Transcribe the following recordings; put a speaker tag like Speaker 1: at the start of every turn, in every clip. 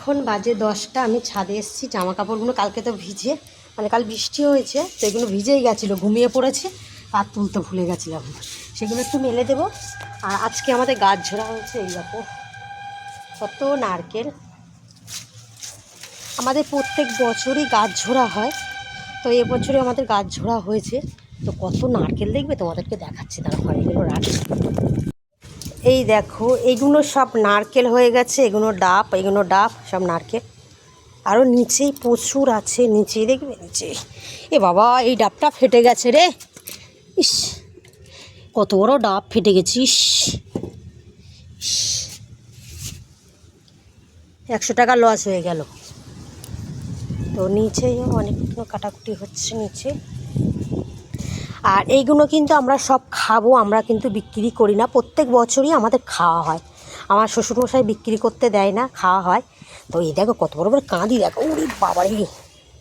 Speaker 1: এখন বাজে দশটা, আমি ছাদে এসেছি জামা কাপড়গুলো কালকে তো ভিজে মানে কাল বৃষ্টি হয়েছে, তো এগুলো ভিজেই গেছিল, ঘুমিয়ে পড়েছে, আর তুলতে ভুলে গেছিলাম। সেগুলো একটু মেলে দেবো। আর আজকে আমাদের গাছ ঝোড়া হয়েছে, এই দেখো, কত নারকেল। আমাদের প্রত্যেক বছরই গাছ ঝোড়া হয়, তো এবছরে আমাদের গাছ ঝোড়া হয়েছে। তো কত নারকেল দেখবে, তোমাদেরকে দেখাচ্ছি তারা হয় এগুলো রাখি এই দেখো, এগুলো সব নারকেল হয়ে গেছে, এগুলো ডাব এগুলো ডাব, সব নারকেল। আরও নিচেই প্রচুর আছে, নিচেই দেখবে নিচে এ বাবা, এই ডাবটা ফেটে গেছে রে। ইস, কত বড় ডাব ফেটে গেছিস একশো টাকা লস হয়ে গেল। তো নিচেই অনেকগুলো কাটাকুটি হচ্ছে, নিচে। আর এইগুলো কিন্তু আমরা সব খাব, আমরা কিন্তু বিক্রি করি না। প্রত্যেক বছরই আমাদের খাওয়া হয়। আমার শ্বশুরমশাই বিক্রি করতে দেয় না, খাওয়া হয়। তো এই দেখো কত বড় বড় কাঁদি দেখো। উরি বাবা রে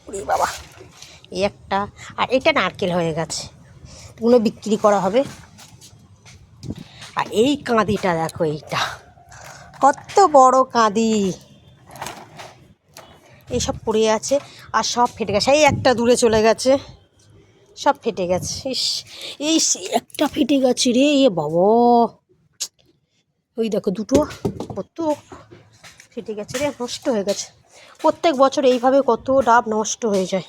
Speaker 1: উরি বাবা। এই একটা, আর এটা নারকেল হয়ে গেছে। এগুলো বিক্রি করা হবে। আর এই কাঁদিটা দেখো এইটা। কত বড় কাঁদি। এইসব পড়ে আছে, আর সব ফেটে গেছে। এই একটা দূরে চলে গেছে। সব ফেটে গেছে। ইস এই সে একটা ফেটে গেছে রে, এ বাবা। ওই দেখো দুটো, কত ফেটে গেছে রে, নষ্ট হয়ে গেছে। প্রত্যেক বছর এইভাবে কত ডাব নষ্ট হয়ে যায়।